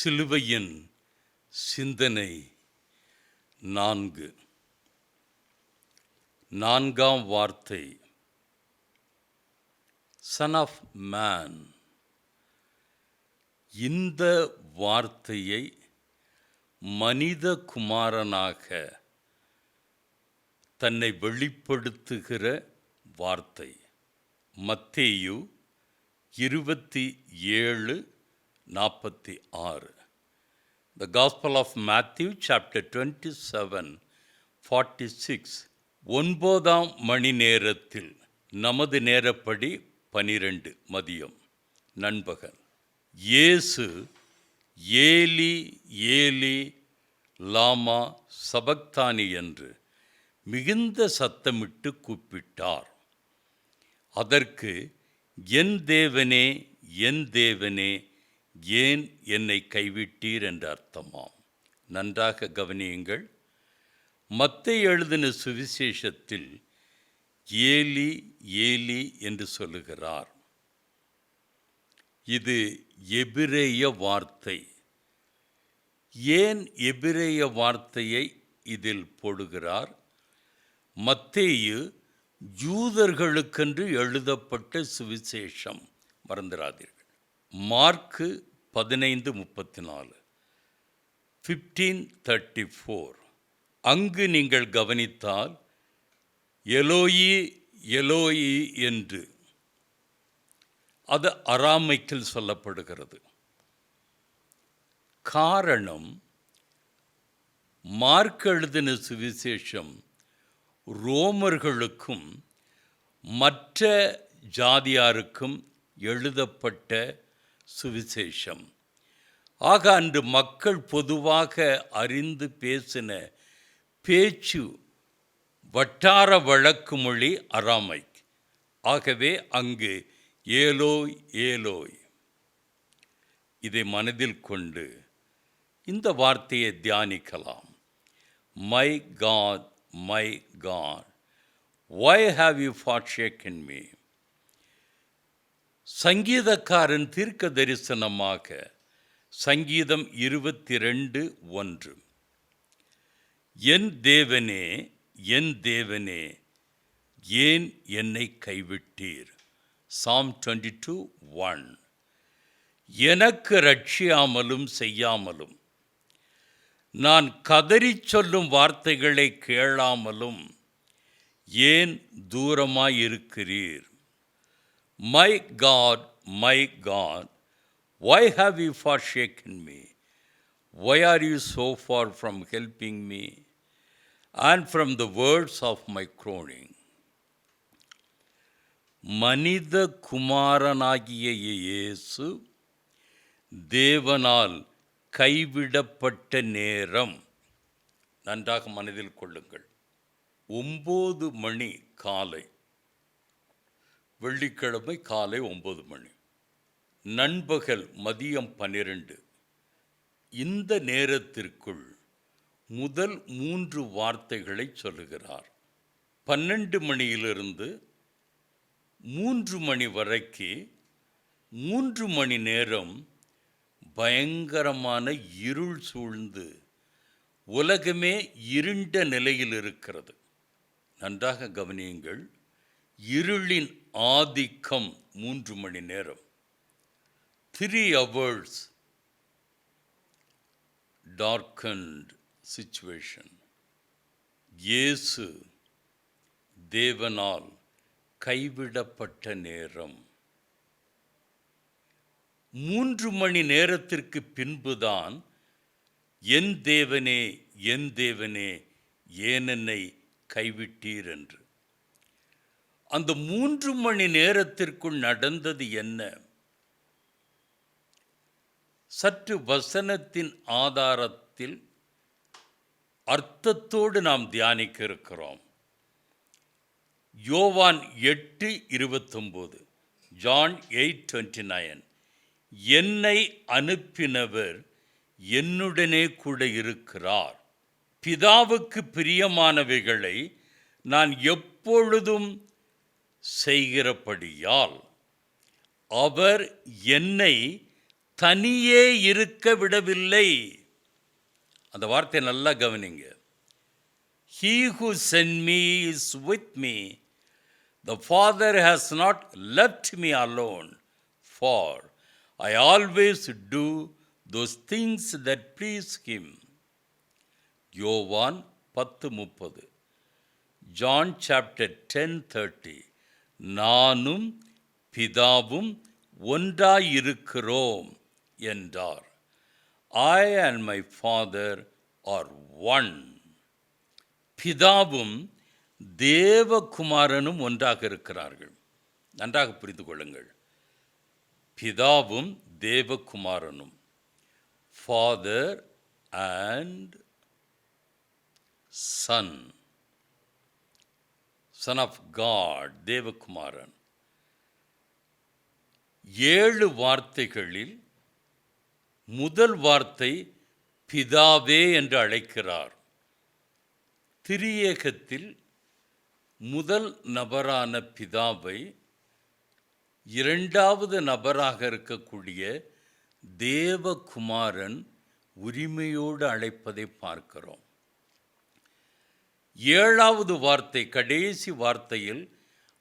சிலுவையின் சிந்தனை நான்கு. நான்காம் வார்த்தை. சன் ஆஃப் மேன் இந்த வார்த்தையை மனித குமாரனாக தன்னை வெளிப்படுத்துகிற வார்த்தை. மத்தேயு இருபத்தி ஏழு நாற்பத்தி ஆறு. The gospel of Matthew chapter twenty seven forty six ஒன்பதாம் மணி நேரத்தில் நமது நேரப்படி பனிரெண்டு மதியம். நண்பகல். இயேசு ஏலி ஏலி லாமா சபக்தானி என்று மிகுந்த சத்தமிட்டு கூப்பிட்டார். அதற்கு என் தேவனே என் தேவனே ஏன் என்னை கைவிட்டீர் என்று அர்த்தமாம். நன்றாக கவனியுங்கள். மத்தை எழுதின சுவிசேஷத்தில் ஏலி ஏலி என்று சொல்லுகிறார். இது எபிரேய வார்த்தை. ஏன் எபிரேய வார்த்தையை இதில் போடுகிறார்? மத்தேயு ஜூதர்களுக்கென்று எழுதப்பட்ட சுவிசேஷம். மறந்துடாதீர்கள் மார்க்கு பதினைந்து முப்பத்தி நாலு ஃபிஃப்டீன் தேர்ட்டி ஃபோர் அங்கு நீங்கள் கவனித்தால் எலோயி எலோயி என்று. அது அராமைக்கில் சொல்லப்படுகிறது. காரணம் மார்க் எழுதின சுவிசேஷம் ரோமர்களுக்கும் மற்ற ஜாதியாருக்கும் எழுதப்பட்ட சுவிசேஷம். ஆக அன்று மக்கள் பொதுவாக அறிந்து பேசின பேச்சு வட்டார வழக்கு மொழி அராமைக். ஆகவே அங்கு ஏலோய் ஏலோய். இதை மனதில் கொண்டு இந்த வார்த்தையை தியானிக்கலாம். My God my God why have you forsaken me சங்கீதக்காரன் தீர்க்க தரிசனமாக சங்கீதம் இருபத்தி ரெண்டு ஒன்று. என் தேவனே என் தேவனே ஏன் என்னை கைவிட்டீர்? சாம் டுவெண்ட்டி டூ ஒன் எனக்கு ரட்சியாமலும் செய்யாமலும் நான் கதறிச் சொல்லும் வார்த்தைகளை கேளாமலும் ஏன் தூரமாயிருக்கிறீர்? My God my God why have you forsaken me why are you so far from helping me and from the words of my groaning மனித குமாரனாகிய இயேசு தேவனால் கைவிடப்பட்ட நேரம் நன்றாக மனதில் கொள்ளுங்கள் ஒம்பது மணி காலை வெள்ளிக்கிழமை காலை ஒம்பது மணி. நண்பகல் மதியம் பன்னிரண்டு இந்த நேரத்திற்குள் முதல் மூன்று வார்த்தைகளை சொல்லுகிறார். பன்னெண்டு மணியிலிருந்து மூன்று மணி வரைக்கு மூன்று மணி நேரம் பயங்கரமான இருள் சூழ்ந்து உலகமே இருண்ட நிலையில் இருக்கிறது. நன்றாக கவனியுங்கள். இருளின் ஆதிக்கம் மூன்று மணி நேரம். த்ரீ அவர்ஸ் டார்க்கண்ட் சுச்சுவேஷன் இயேசு தேவனால் கைவிடப்பட்ட நேரம். மூன்று மணி நேரத்திற்கு பின்புதான் என் தேவனே என் தேவனே ஏனென்னை கைவிட்டீர் என்று. அந்த மூன்று மணி நேரத்திற்குள் நடந்தது என்ன? சற்று வசனத்தின் ஆதாரத்தில் அர்த்தத்தோடு நாம் தியானிக்க இருக்கிறோம் யோவான் எட்டு இருபத்தொம்போது ஜான் எயிட் டுவெண்ட்டி நைன் என்னை அனுப்பினவர் என்னுடனே கூட இருக்கிறார். பிதாவுக்கு பிரியமானவைகளை நான் எப்பொழுதும் செய்கிறபடியால் அவர் என்னை தனியே இருக்க விடவில்லை. அந்த வார்த்தையை நல்லா கவனிங்க. He who sent me is with me the father has not left me alone for I always do those things that please him யோவான் பத்து முப்பது. ஜான் சாப்டர் டென் தேர்ட்டி நானும் பிதாவும் ஒன்றாயிருக்கிறோம் என்றார். I and my father are one பிதாவும் தேவகுமாரனும் ஒன்றாக இருக்கிறார்கள். நன்றாக புரிந்து கொள்ளுங்கள். பிதாவும் தேவகுமாரனும். Father and son son of God தேவகுமாரன் ஏழு வார்த்தைகளில் முதல் வார்த்தை பிதாவே என்று அழைக்கிறார். திரியேகத்தில் முதல் நபரான பிதாவை இரண்டாவது நபராக இருக்கக்கூடிய தேவகுமாரன் உரிமையோடு அழைப்பதை பார்க்கிறோம். ஏழாவது வார்த்தை கடைசி வார்த்தையில்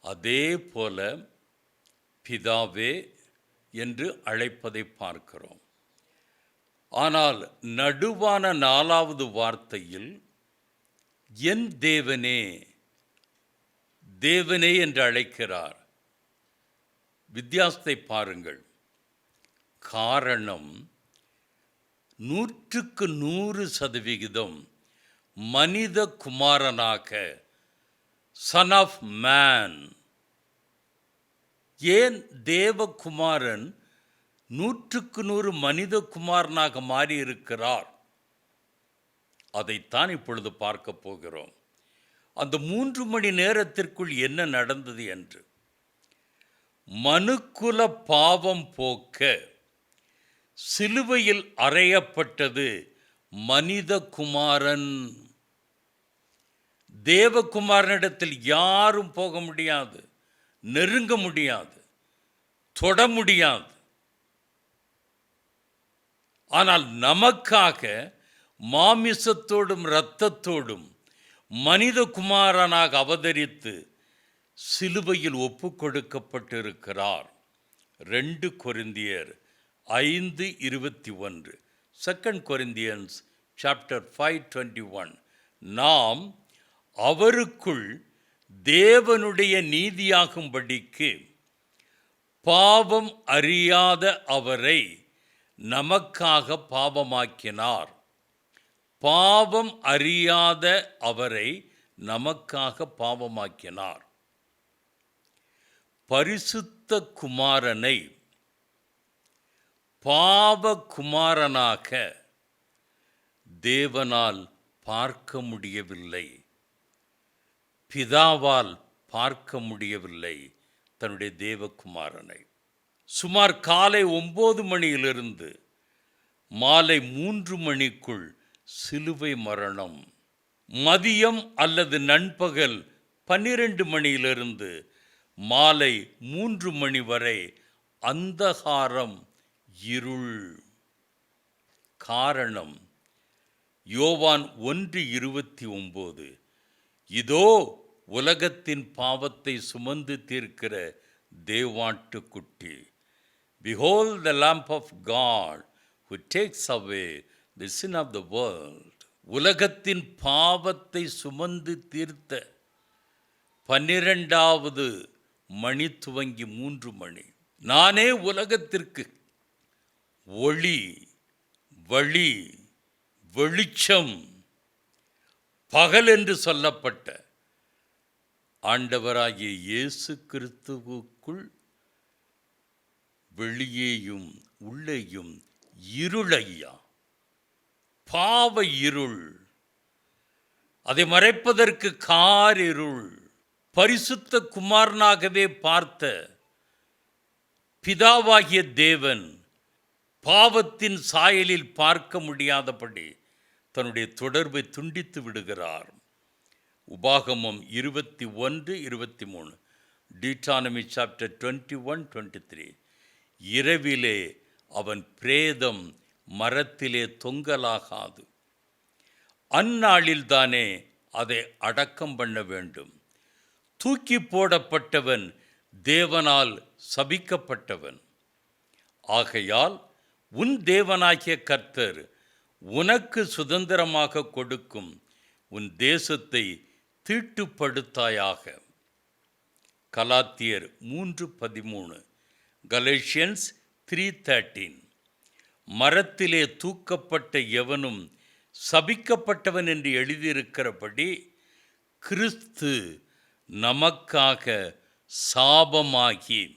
அதே போல பிதாவே என்று அழைப்பதை பார்க்கிறோம். ஆனால் நடுவான நாலாவது வார்த்தையில் என் தேவனே தேவனே என்று அழைக்கிறார். வித்தியாசத்தை பாருங்கள். காரணம் நூற்றுக்கு நூறு சதவிகிதம் மனித குமாரனாக சன் ஆஃப் மேன் ஏன் தேவகுமாரன் நூற்றுக்கு நூறு மனித குமாரனாக மாறியிருக்கிறார்? அதைத்தான் இப்பொழுது பார்க்க போகிறோம். அந்த மூன்று மணி நேரத்திற்குள் என்ன நடந்தது என்று. மனுக்குல பாவம் போக்க சிலுவையில் அறையப்பட்டது மனித குமாரன் தேவகுமாரனிடத்தில் யாரும் போக முடியாது நெருங்க முடியாது தொட முடியாது. ஆனால் நமக்காக மாமிசத்தோடும் இரத்தத்தோடும் மனித குமாரனாக அவதரித்து சிலுவையில் ஒப்பு கொடுக்கப்பட்டிருக்கிறார் ரெண்டு கொரிந்தியர் ஐந்து இருபத்தி ஒன்று. Second Corinthians chapter five twenty one நாம் அவருக்குள் தேவனுடைய நீதியாகும்படிக்கு பாவம் அறியாத அவரை நமக்காக பாவமாக்கினார். பாவம் அறியாத அவரை நமக்காக பாவமாக்கினார். பரிசுத்த குமாரனை பாவ குமாரனாக தேவனால் பார்க்க முடியவில்லை. பிதாவால் பார்க்க முடியவில்லை தன்னுடைய தேவகுமாரனை. சுமார் காலை ஒம்பது மணியிலிருந்து மாலை மூன்று மணிக்குள் சிலுவை மரணம். மதியம் அல்லது நண்பகல் பன்னிரண்டு மணியிலிருந்து மாலை மூன்று மணி வரை அந்தகாரம் இருள். காரணம் யோவான் ஒன்று இருபத்தி ஒம்பது. இதோ உலகத்தின் பாவத்தை சுமந்து தீர்க்கிற தேவாட்டுக்குட்டி. Behold the lamb of God who takes away the sin of the world உலகத்தின் பாவத்தை சுமந்து தீர்த்த பன்னிரெண்டாவது மணி துவங்கி மூன்று மணி. நானே உலகத்திற்கு ஒளி வழி வெளிச்சம் பகல் என்று சொல்லப்பட்ட ஆண்டவராகிய இயேசு கிறிஸ்துவுக்குள் வெளியேயும் உள்ளேயும் இருளையா? பாவ இருள். அதை மறைப்பதற்கு காரிருள் பரிசுத்த குமாரனாகவே பார்த்த பிதாவாகிய தேவன் பாவத்தின் சாயலில் பார்க்க முடியாதபடி தன்னுடைய தொடர்பை துண்டித்து விடுகிறார். உபாகமம் இருபத்தி ஒன்று இருபத்தி மூணு. Deuteronomy chapter twenty one twenty three. இரவிலே அவன் பிரேதம் மரத்திலே தொங்கலாகாது. அந்நாளில்தானே அதை அடக்கம் பண்ண வேண்டும். தூக்கி போடப்பட்டவன் தேவனால் சபிக்கப்பட்டவன். ஆகையால் உன் தேவனாகிய கர்த்தர் உனக்கு சுதந்திரமாக கொடுக்கும் உன் தேசத்தை தீட்டுப்படுத்தாயாக. கலாத்தியர் மூன்று பதிமூணு கலேஷியன்ஸ் த்ரீ தேர்ட்டீன் மரத்திலே தூக்கப்பட்ட எவனும் சபிக்கப்பட்டவன் என்று எழுதியிருக்கிறபடி கிறிஸ்து நமக்காக சாபமாகி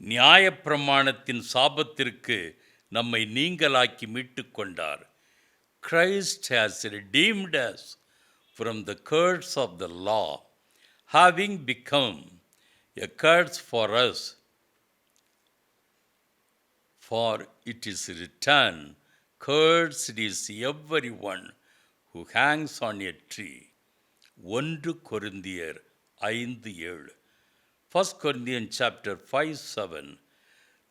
நியாயப்பிரமாணத்தின் சாபத்திற்கு நம்மை நீங்களாக்கி மீட்டு கொண்டார் Christ has redeemed us from the curse of the law, having become a curse for us. For it is written, Cursed is everyone who hangs on a tree. ஒன்று கொரிந்தியர் ஐந்து ஏழு first Corinthian chapter five seven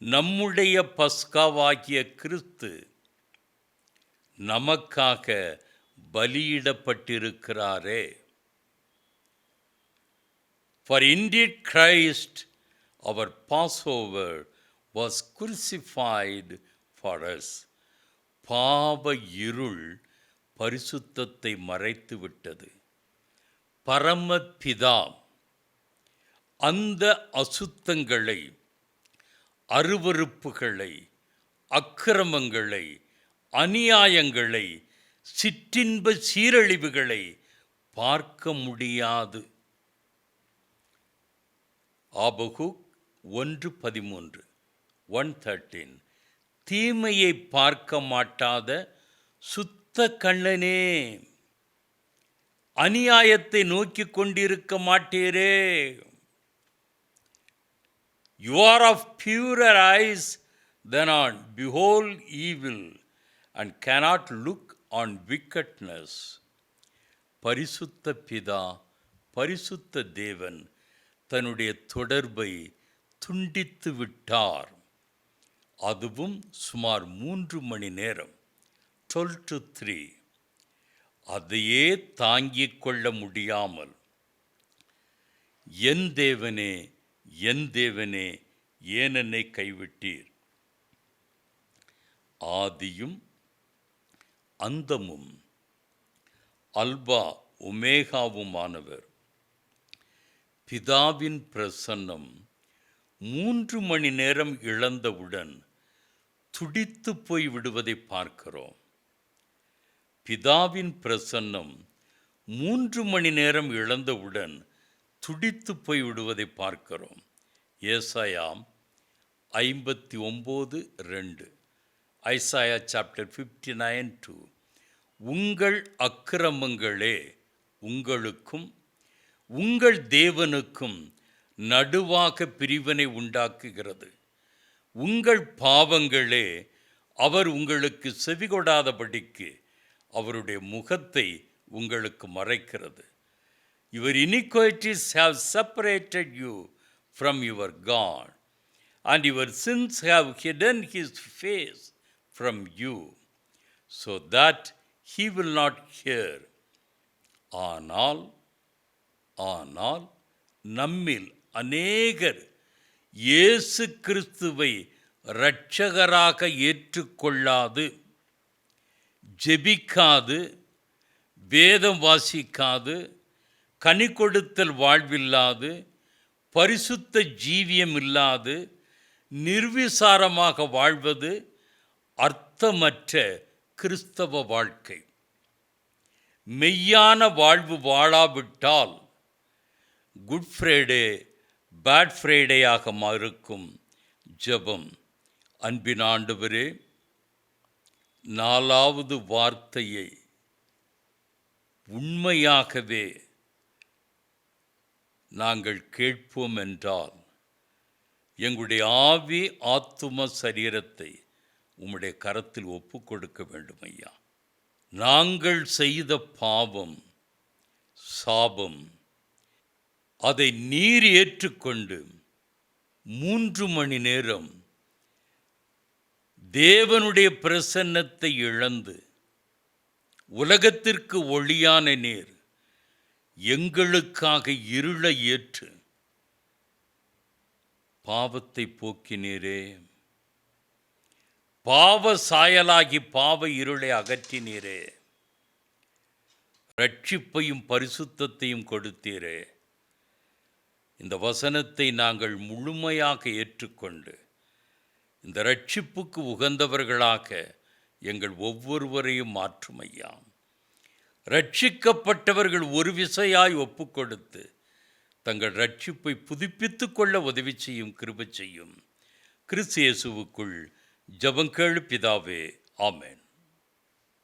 நம்முடைய பஸ்காவாகிய கிறிஸ்து நமக்காக பலியிடப்பட்டிருக்கிறாரே For indeed Christ, our Passover, was crucified for us. பாவ இருள் பரிசுத்தத்தை மறைத்து விட்டது பரமபிதா அந்த அசுத்தங்களை அருவருப்புகளை அக்கிரமங்களை அநியாயங்களை சிற்றின்ப சீரழிவுகளை பார்க்க முடியாது. ஆபகு ஒன்று பதிமூன்று ஒன் தேர்ட்டீன் தீமையை பார்க்க மாட்டாத சுத்த கண்ணனே. அநியாயத்தை நோக்கி கொண்டிருக்க மாட்டீரே. You are of purer eyes than on behold evil and cannot look on wickedness பரிசுத்த பிதா பரிசுத்த தேவன் தன்னுடைய தொடர்பை துண்டித்து விட்டார். அதுவும் சுமார் மூன்று மணி நேரம். டுவெல் டு த்ரீ அதையே தாங்கிக் கொள்ள முடியாமல். என் தேவனே என் தேவனே ஏனென்னை கைவிட்டீர்? ஆதியும் அந்தமும் அல்பா ஒமேகாவுமானவர். பிதாவின் பிரசன்னம் மூன்று மணி நேரம் இழந்தவுடன் துடித்து போய் விடுவதை பார்க்கிறோம். பிதாவின் பிரசன்னம் மூன்று மணி நேரம் இழந்தவுடன் துடித்து போய் விடுவதை பார்க்கிறோம். ஏசாயாம் ஐம்பத்தி ஒம்பது ரெண்டு. Isaiah chapter fifty nine two உங்கள் அக்கிரமங்களே உங்களுக்கும் உங்கள் தேவனுக்கும் நடுவாக பிரிவினை உண்டாக்குகிறது. உங்கள் பாவங்களே அவர் உங்களுக்கு செவிகொடாதபடிக்கு அவருடைய முகத்தை உங்களுக்கு மறைக்கிறது. Your iniquities have separated you from your God, and your sins have hidden his face from you, so that he will not hear. ஆனால் ஆனால் நம்மில் அநேகர் இயேசு கிறிஸ்துவை இரட்சகராக ஏற்றுக்கொள்ளாது ஜெபிக்காது வேதம் வாசிக்காது கனி கொடுத்தல் வாழ்வில்லாது பரிசுத்த ஜீவியம் இல்லாது நிர்விசாரமாக வாழ்வது அர்த்தமற்ற கிறிஸ்தவ வாழ்க்கை. மெய்யான வாழ்வு வாழாவிட்டால் குட் ஃப்ரைடே பேட் ஃப்ரைடேயாக இருக்கும் ஜெபம். அன்பின் ஆண்டவரே நாலாவது வார்த்தையை உண்மையாகவே நாங்கள் கேட்போம் என்றால் எங்களுடைய ஆவி ஆத்தும சரீரத்தை உம்முடைய கரத்தில் ஒப்பு கொடுக்க வேண்டும் ஐயா. நாங்கள் செய்த பாவம் சாபம் அதை நீர் ஏற்றுக்கொண்டு மூன்று மணி நேரம் தேவனுடைய பிரசன்னத்தை இழந்து உலகத்திற்கு ஒளியான நீர் எங்களுக்காக இருளை ஏற்று பாவத்தை போக்கினீரே. பாவ சாயலாகி பாவ இருளை அகற்றினீரே. ரட்சிப்பையும் பரிசுத்தத்தையும் கொடுத்தீரே. இந்த வசனத்தை நாங்கள் முழுமையாக ஏற்றுக்கொண்டு இந்த ரட்சிப்புக்கு உகந்தவர்களாக எங்கள் ஒவ்வொருவரையும் மாற்றும் ரட்சிக்கப்பட்டவர்கள் ஒரு விசையாய் ஒப்புக்கொடுத்து தங்கள் ரட்சிப்பை புதுப்பித்துக் கொள்ள உதவி செய்யும் கிருப செய்யும். கிறிஸ்து இயேசுவுக்குள் ஜபங்கேழு பிதாவே. ஆமேன்.